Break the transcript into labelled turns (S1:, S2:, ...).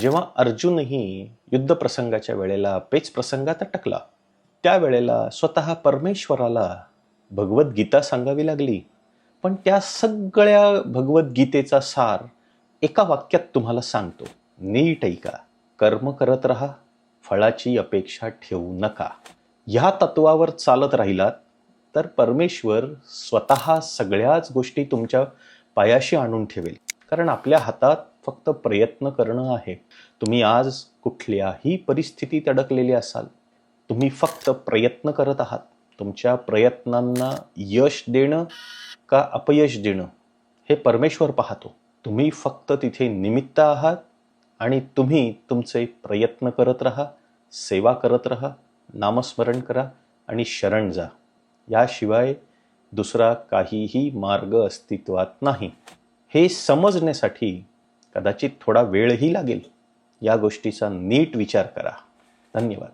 S1: जेव्हा अर्जुनही युद्ध प्रसंगाच्या वेळेला पेच प्रसंगात अटकला त्यावेळेला स्वतः परमेश्वराला भगवद्गीता सांगावी लागली. पण त्या सगळ्या भगवद्गीतेचा सार एका वाक्यात तुम्हाला सांगतो नीट ऐका कर्म करत राहा फळाची अपेक्षा ठेवू नका. ह्या तत्वावर चालत राहिलात तर परमेश्वर स्वतः सगळ्याच गोष्टी तुमच्या पायाशी आणून ठेवेल. कारण आपल्या हातात फक्त प्रयत्न करणं आहे. तुम्ही आज कुठल्याही परिस्थितीत अडकलेले असाल तुम्ही फक्त प्रयत्न करत आहात. तुमच्या प्रयत्नांना यश देणं का अपयश देणं हे परमेश्वर पाहतो. तुम्ही फक्त तिथे निमित्त आहात आणि तुम्ही तुमचे प्रयत्न करत राहा सेवा करत राहा नामस्मरण करा आणि शरण जा. याशिवाय दुसरा काहीही मार्ग अस्तित्वात नाही. हे समजण्यासाठी कदाचित थोडा वेळही लागेल. या गोष्टीचा नीट विचार करा. धन्यवाद.